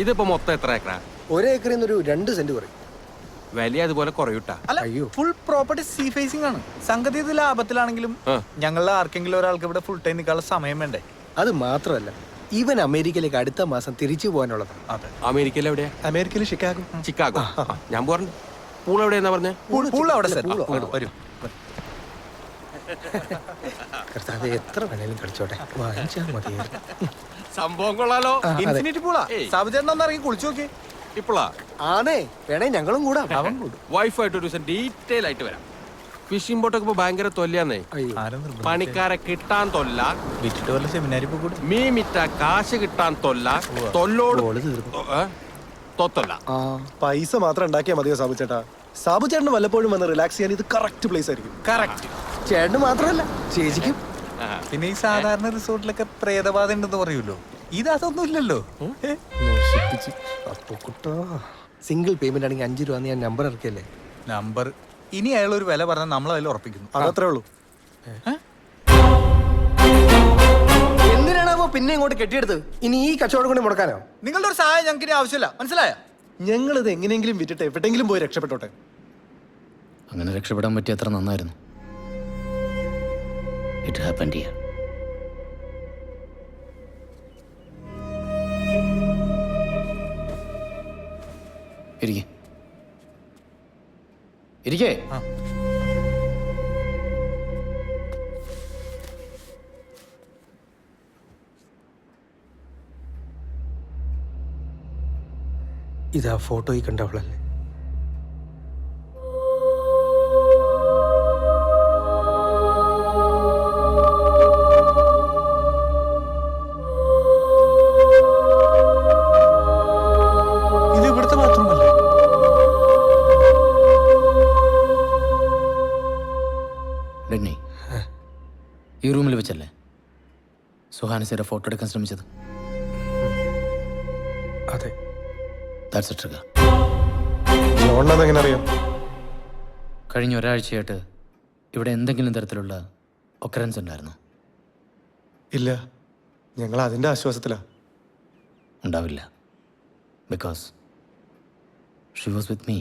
ഇതിപ്പോ മൊത്തം എത്ര ഏക്കറാ? ഒരേക്കറിൽ ഒരു രണ്ട് സെന്റ് കുറയും. വലിയ അതുപോലെ കുറയൂട്ടാ. അല്ല അയ്യോ. ഫുൾ പ്രോപ്പർട്ടി സീ ഫേസിംഗ് ആണ്. സംഗതി ഇത് ലാഭത്തിലാണെങ്കിലും ആ. ഞങ്ങളുടെ ആർക്കെങ്കിലും ഒരാൾക്ക് ഇവിടെ ഫുൾ ടൈം നിൽക്കാനുള്ള സമയം വേണ്ടേ? അത് മാത്രമല്ല ഇവൻ അമേരിക്കയിലേക്ക് അടുത്ത മാസം തിരിച്ചു പോകാനുള്ളത് അതെ. അമേരിക്കയിൽ എവിടെയാ? അമേരിക്കയിൽ ഷിക്കാഗോ. ചിക്കാഗോ. ആ, ഞാൻ പോറണ്ട് പൂൾ എവിടെയെന്നാ പറഞ്ഞേ? പൂൾ അവിടെ set. ആ, വരൂ. കർത്താവ് എത്ര വേണേലും കളിച്ചോട്ടെ. വാങ്ങിച്ചാൽ മതി സംഭവം കൊള്ളാലോ. ഇൻഫിനിറ്റി പൂളാ. സാബുചേട്ടൻ ഒന്ന് ഇറങ്ങി കുളിച്ചു നോക്കി. ഇപ്പോളാ ആണേ വേണേ ഞങ്ങളും കൂടാ. അവൻ കൂടും. വൈഫായിട്ട് ഒരു ദിവസം ഡീറ്റെയിൽ ആയിട്ട് വരാം. ഫിഷിംഗ് ബോട്ടൊക്കെ ഇപ്പൊ ഭയങ്കര തൊല്ലാന്നേ അയ്യോ. പണിക്കാരെ കിട്ടാൻ തൊല്ല. വിറ്റിട്ട് വല്ല സെമിനാരി പോയി കൂടും. മീ മിറ്റ കാശ് കിട്ടാൻ തൊല്ല. തൊല്ലോട്? തൊത്തൊല്ല. ആ പൈസ മാത്രം ഉണ്ടാക്കിയാൽ മതിയോ സാബു ചേട്ടാ സാബു ചേട്ടന് വല്ലപ്പോഴും വന്ന് റിലാക്സ് ചെയ്യാൻ ഇത് കറക്റ്റ് പ്ലേസ് ആയിരിക്കും. കറക്റ്റ് ചേട്ടന് മാത്രമല്ല ചേച്ചിക്കും. പിന്നെ ഈ സാധാരണ റിസോർട്ടിലൊക്കെ പ്രേതബാധ ഉണ്ടെന്ന് പറയൂലോ ഇത് അതൊന്നും ഇല്ലല്ലോ. സിംഗിൾ പേയ്മെന്റ് ആണെങ്കിൽ അഞ്ചു രൂപ ഞാൻ നമ്പർ ഇറക്കിയല്ലേ? നമ്പർ ഇനി അയാൾ ഒരു വില പറഞ്ഞാൽ നമ്മൾ അതിൽ ഉറപ്പിക്കുന്നു. അതത്രേ ഉള്ളൂ. എന്തിനാണാവോ പിന്നെ ഇങ്ങോട്ട് കെട്ടിയെടുത്ത്? ഇനി ഈ കച്ചവടം കൊണ്ട് മുടക്കാനോ? നിങ്ങളുടെ ഒരു സഹായം ഞങ്ങൾക്ക് ഇനി ആവശ്യമില്ല. മനസ്സിലായോ? ഞങ്ങളിത് ഇത് എങ്ങനെയെങ്കിലും വിറ്റിട്ട് എവിടെയെങ്കിലും പോയി രക്ഷപ്പെട്ടോട്ടെ? അങ്ങനെ രക്ഷപ്പെടാൻ പറ്റിയ അത്ര നന്നായിരുന്നു. ഇറ്റ് ഹാപ്പൻ ഹിയർ ഇരിക്കെ. ഇരിക്കേ. ഇതാ ഫോട്ടോയിൽ കണ്ടവളല്ലേ സുഹാനസിയുടെ ഫോട്ടോ എടുക്കാൻ ശ്രമിച്ചത്. അതെ. ദാറ്റ്സ് എ ട്രിഗർ നോണെന്ന് എങ്ങനെ അറിയാം? കഴിഞ്ഞ ഒരാഴ്ചയായിട്ട് ഇവിടെ എന്തെങ്കിലും തരത്തിലുള്ള ഒക്കറൻസ് ഉണ്ടായിരുന്നു? ഇല്ല. ഞങ്ങൾ അതിന്റെ ആശ്വാസത്തിലാ. ഉണ്ടാവില്ല. Because she was with me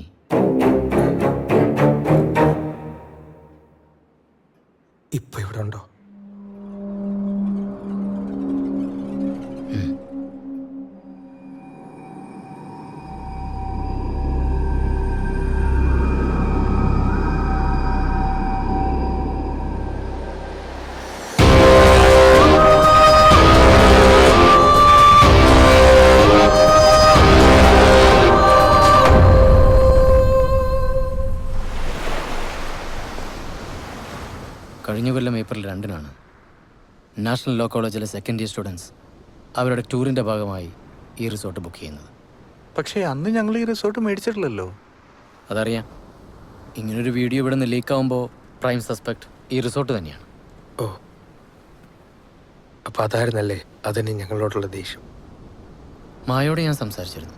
ഇപ്പൊ ഇവിടെ ഉണ്ടോ? കഴിഞ്ഞ കൊല്ലം ഏപ്രിൽ രണ്ടിനാണ്. നാഷണൽ ലോ കോളേജിലെ സെക്കൻഡ് ഇയർ സ്റ്റുഡൻസ് അവരുടെ ടൂറിന്റെ ഭാഗമായി ഈ റിസോർട്ട് ബുക്ക് ചെയ്യുന്നത്. പക്ഷേ അന്ന് ഞങ്ങൾ ഈ റിസോർട്ട് മേടിച്ചിട്ടില്ലല്ലോ. അതറിയാം. ഇങ്ങനൊരു വീഡിയോ ഇവിടെ നിന്ന് ലീക്കാവുമ്പോൾ പ്രൈം സസ്പെക്ട് ഈ റിസോർട്ട് തന്നെയാണ്. ഓ. അപ്പൊ അതായിരുന്നല്ലേ? അതിന് ഞങ്ങളോടുള്ള ദേഷ്യം. മായോട് ഞാൻ സംസാരിച്ചിരുന്നു.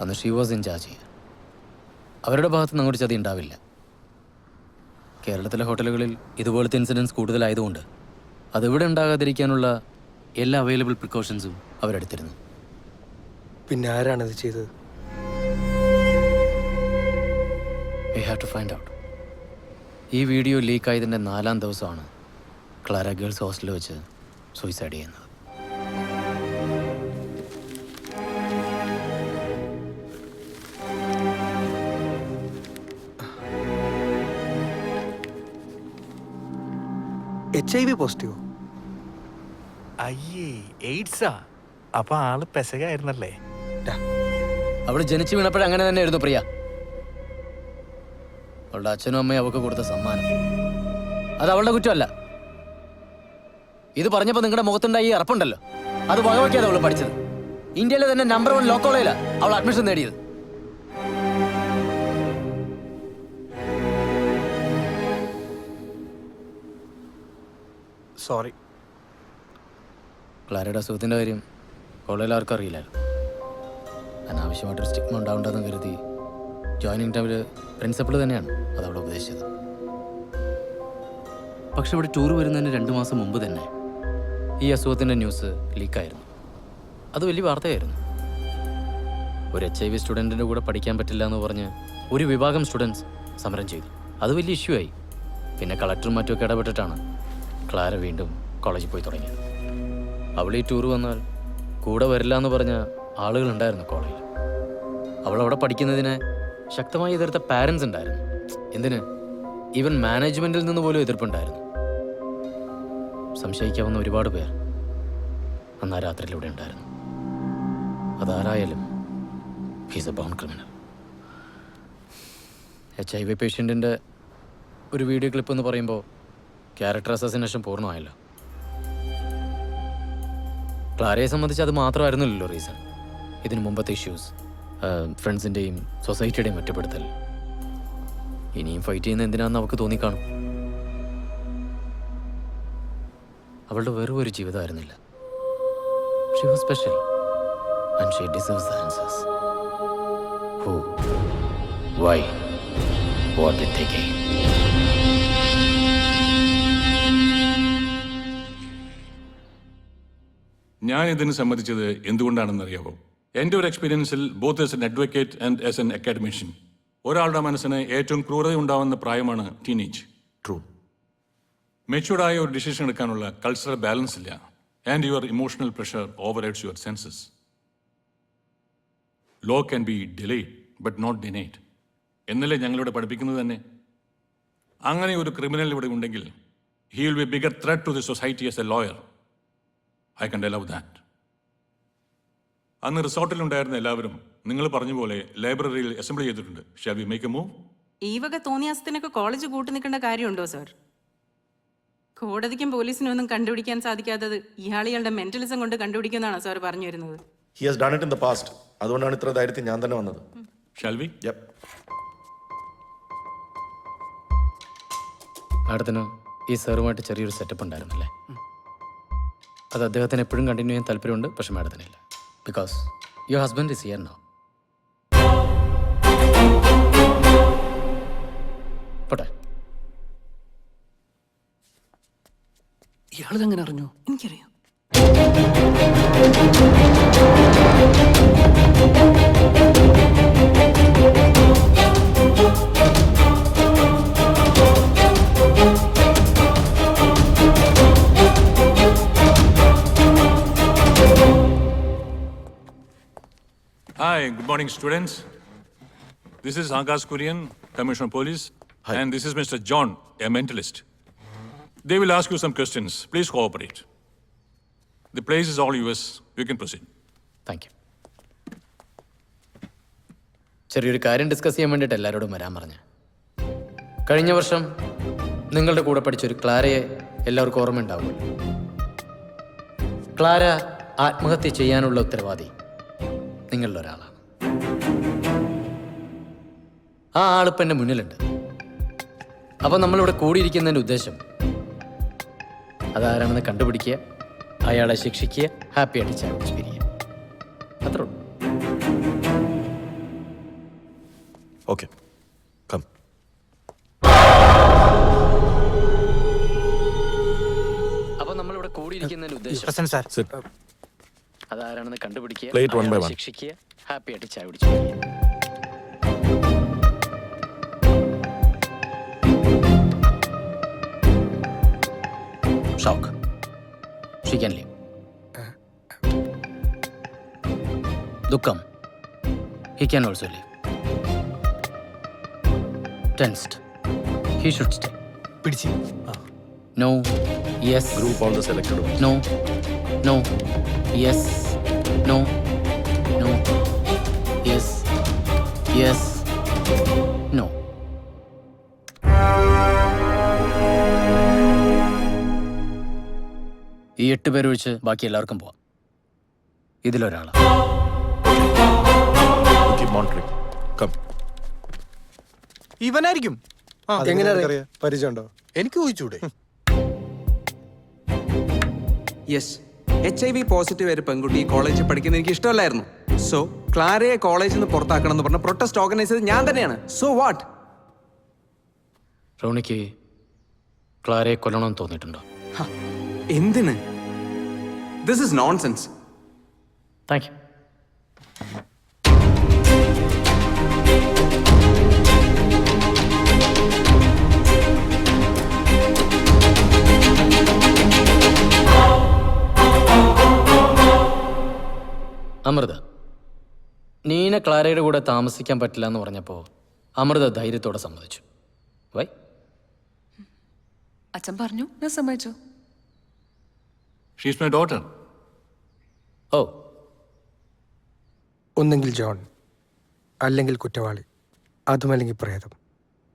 അന്ന് ഷീ വാസ് ഇൻ ചാർജ് അവരുടെ ഭാഗത്ത് നിന്ന് അങ്ങോട്ട് ചതി ഉണ്ടാവില്ല. കേരളത്തിലെ ഹോട്ടലുകളിൽ ഇതുപോലത്തെ ഇൻസിഡൻസ് കൂടുതലായതുകൊണ്ട് അതിവിടെ ഉണ്ടാകാതിരിക്കാനുള്ള എല്ലാ അവൈലബിൾ പ്രിക്കോഷൻസും അവരെടുത്തിരുന്നു. പിന്നെ ആരാണിത് ചെയ്തത്? We have to find out ഈ വീഡിയോ ലീക്കായതിന്റെ നാലാം ദിവസമാണ് ക്ലാര ഗേൾസ് ഹോസ്റ്റലിൽ വെച്ച് സൂയിസൈഡ് ചെയ്യുന്നത്. എച്ച് ഐ വി പോസിറ്റീവോ അയ്യേ എയ്ഡ്സാ? അപ്പൊ ആൾ പെസകായിരുന്നല്ലേ? അവൾ ജനിച്ചു വീണപ്പോഴും അങ്ങനെ തന്നെ ആയിരുന്നു പ്രിയ. അവളുടെ അച്ഛനും അമ്മയും അവൾക്ക് കൊടുത്ത സമ്മാനം. അത് അവളുടെ കുറ്റമല്ല. ഇത് പറഞ്ഞപ്പോൾ നിങ്ങളുടെ മുഖത്തുണ്ടായി ഈ അറപ്പുണ്ടല്ലോ? അത് വകവയ്ക്കാതെ അവൾ പഠിച്ചത്. ഇന്ത്യയിലെ തന്നെ നമ്പർ വൺ ലോ കോളേജിലാണ് അവൾ അഡ്മിഷൻ നേടിയത്. സോറി. ക്ലാരയുടെ അസുഖത്തിന്റെ കാര്യം കോളേജിൽ ആർക്കും അറിയില്ലായിരുന്നു അനാവശ്യമായിട്ടൊരു സ്റ്റിഗ്മ ഉണ്ടാവേണ്ടതെന്ന് കരുതി ജോയിനിങ് ടൈമിൽ പ്രിൻസിപ്പൾ തന്നെയാണ് അതവിടെ ഉപദേശിച്ചത് പക്ഷെ ഇവിടെ ടൂർ വരുന്നതിന് രണ്ട് മാസം മുമ്പ് തന്നെ ഈ അസുഖത്തിന്റെ ന്യൂസ് ലീക്കായിരുന്നു. അത് വലിയ വാർത്തയായിരുന്നു. ഒരു എച്ച് ഐ വി സ്റ്റുഡന്റിന്റെ കൂടെ പഠിക്കാൻ പറ്റില്ല എന്ന് പറഞ്ഞ് ഒരു വിഭാഗം സ്റ്റുഡൻസ് സമരം ചെയ്തു. അത് വലിയ ഇഷ്യൂ ആയി. പിന്നെ കളക്ടറും മറ്റുമൊക്കെ ഇടപെട്ടിട്ടാണ് ക്ലാര വീണ്ടും കോളേജിൽ പോയി തുടങ്ങി. അവൾ ഈ ടൂർ വന്നാൽ കൂടെ വരില്ല എന്ന് പറഞ്ഞ ആളുകളുണ്ടായിരുന്നു കോളേജിൽ. അവൾ അവിടെ പഠിക്കുന്നതിനെ ശക്തമായി എതിർത്ത പാരൻസ് ഉണ്ടായിരുന്നു. എന്തിന്? ഈവൻ മാനേജ്മെന്റിൽ നിന്ന് പോലും എതിർപ്പുണ്ടായിരുന്നു. സംശയിക്കാവുന്ന ഒരുപാട് പേർ അന്ന് ആ രാത്രിയിലൂടെ ഉണ്ടായിരുന്നു. അതാരായാലും he's a born criminal H I V പേഷ്യന്റിന്റെ ഒരു വീഡിയോ ക്ലിപ്പ് എന്ന് പറയുമ്പോൾ ക്യാരക്ടർ അസസിനേഷൻ പൂർണമായല്ലോ. ക്ലാരയെ സംബന്ധിച്ച് അത് മാത്രമായിരുന്നില്ലല്ലോ റീസൺ. ഇതിനു മുമ്പത്തെ ഇഷ്യൂസ് ഫ്രണ്ട്സിന്റെയും സൊസൈറ്റിയുടെയും ഒറ്റപ്പെടുത്തൽ. ഇനിയും ഫൈറ്റ് ചെയ്യുന്ന എന്തിനാന്ന് അവൾക്ക് തോന്നിക്കാണും. അവളുടെ വെറും ഒരു ജീവിതമായിരുന്നില്ല വൈ വാട്ട് ഇറ്റ് ഞാൻ ഇതിന് സമ്മതിച്ചത് എന്തുകൊണ്ടാണെന്നറിയാവോ? എന്റെ ഒരു എക്സ്പീരിയൻസിൽ both as an advocate and as an academician ഒരാളുടെ മനസ്സിന് ഏറ്റവും ക്രൂരത ഉണ്ടാവുന്ന പ്രായമാണ് ടീനേജ് ട്രൂ മെച്യൂർഡായ ഒരു ഡിസിഷൻ എടുക്കാനുള്ള കൾച്ചറൽ ബാലൻസ് ഇല്ല. And your emotional pressure over heads your senses law can be delayed but not denied എന്നല്ലേ ഞങ്ങളിവിടെ പഠിപ്പിക്കുന്നത് തന്നെ? അങ്ങനെ ഒരു ക്രിമിനൽ ഇവിടെ ഉണ്ടെങ്കിൽ he will be bigger threat to the society as a lawyer I can't love that അന്ന് റിസോർട്ടിലുണ്ടായിരുന്ന എല്ലാവരും നിങ്ങൾ പറഞ്ഞ പോലെ ലൈബ്രറിയിൽ അസംബ്ലി ചെയ്തിട്ടുണ്ട്. Shall we make a move ഈ വക തോന്നിയാസത്തിനൊക്കെ കോളേജ് കൂട്ടി നിൽക്കേണ്ട കാര്യമുണ്ടോ സാർ കോടതിക്കും പോലീസിനും ഒന്നും കണ്ടുപിടിക്കാൻ സാധിക്കാത്തത് ഇയാളികളുടെ മെന്റലിസം കൊണ്ട് കണ്ടുപിടിക്കുന്നതാണോ സാർ പറഞ്ഞു വരുന്നത്? He has done it in the past അതുകൊണ്ടാണ് ഇത്ര ധൈര്യത്തിൽ ഞാൻ തന്നെ വന്നത്. ഷാൽ വി യപ്പ് മാഡത്തിന് ഈ സാറുമായിട്ട് ചെറിയൊരു സെറ്റപ്പ് ഉണ്ടായിരുന്നല്ലേ? അത് അദ്ദേഹത്തിന് എപ്പോഴും കണ്ടിന്യൂ ചെയ്യാൻ താല്പര്യമുണ്ട് പക്ഷെ മാഡത്തിനില്ല because your husband is here no പോട്ടെ. ഇയാളിതെങ്ങനെ അറിഞ്ഞു? എനിക്കറിയാം. Thank good morning, students. This is Angas Kurian, Commissioner of Police, Hi. and this is Mr. John, a mentalist. They will ask you some questions. Please cooperate. The place is all yours. You can proceed. Thank you ചെറിയൊരു കാര്യം discuss ചെയ്യാൻ വേണ്ടിയിട്ട് എല്ലാവരോടും വരാൻ പറഞ്ഞു കഴിഞ്ഞ വർഷം നിങ്ങളുടെ കൂടെ പഠിച്ചൊരു ക്ലാരയെ എല്ലാവർക്കും ഓർമ്മയുണ്ടാവും ക്ലാര ആത്മഹത്യ ചെയ്യാനുള്ള ഉത്തരവാദി നിങ്ങളിൽ ഒരാളാണ് ആ ആളിപ്പം എന്റെ മുന്നിലുണ്ട്. അപ്പം നമ്മളിവിടെ കൂടിയിരിക്കുന്നതിന്റെ ഉദ്ദേശം അതാരാണെന്ന് കണ്ടുപിടിക്കുക അയാളെ ശിക്ഷിക്കുക ഹാപ്പി ആയിട്ട് ചാലഞ്ച് പിരിയുക. അത്രേ ഉള്ളൂ. Okay come. അപ്പൊ നമ്മളിവിടെ കൂടിയിരിക്കുന്നതിന്റെ ഉദ്ദേശം പ്രസന്റ് സാർ. അതാരാണെന്ന് കണ്ടുപിടിക്കുക Play it one by അയാളെ one. ശിക്ഷിക്കുക ഹാപ്പി ആയിട്ട് ചായ കുടിച്ചു. ഷോക്ക് ദുഃഖം he can also leave tensed he should stay പിടിച്ച്. No yes group on the selected no no yes No. Yes. Yes. No. ഈ എട്ട് പേരൊഴിച്ച് ബാക്കി എല്ലാവർക്കും പോവാം. ഇതിലൊരാളാ. കീപ് മോണിറ്ററിംഗ് കം ഇവനായിരിക്കും. എങ്ങനെ അറിയാം? പരിചയമുണ്ടോ? എനിക്ക് ചോദിച്ചൂടെ yes H I V positive ആയ പെൺകുട്ടി കോളേജിൽ പഠിക്കുന്ന എനിക്ക് ഇഷ്ടമല്ലായിരുന്നു. സോ ക്ലാരയെ കോളേജിൽ നിന്ന് പുറത്താക്കണം എന്ന് പറഞ്ഞ പ്രൊട്ടസ്റ്റ് ഓർഗനൈസ് ചെയ്ത് ഞാൻ തന്നെയാണ്. സോ വാട്ട് റോണിക്ക് ക്ലാരയെ കൊല്ലണമെന്ന് തോന്നിയിട്ടുണ്ടോ? എന്തിന്? This is nonsense thank you Amrita Neena ക്ലാരയുടെ കൂടെ താമസിക്കാൻ പറ്റില്ല എന്ന് പറഞ്ഞപ്പോൾ അമൃത ധൈര്യത്തോടെ സമ്മതിച്ചു. വൈ. അച്ഛൻ പറഞ്ഞു ഞാൻ സമ്മതിച്ചു. She's my daughter oh. ഒന്നെങ്കിൽ ജോൺ അല്ലെങ്കിൽ കുറ്റവാളി അതുമല്ലെങ്കിൽ പ്രേതം.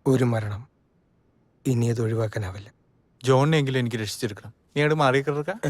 ഒരു മരണം ഇനി അത് ഒഴിവാക്കാനാവില്ല. ജോണിനെങ്കിലും എനിക്ക് രക്ഷിച്ചെടുക്കണം. നീ അവിടെ മാറി കിടക്ക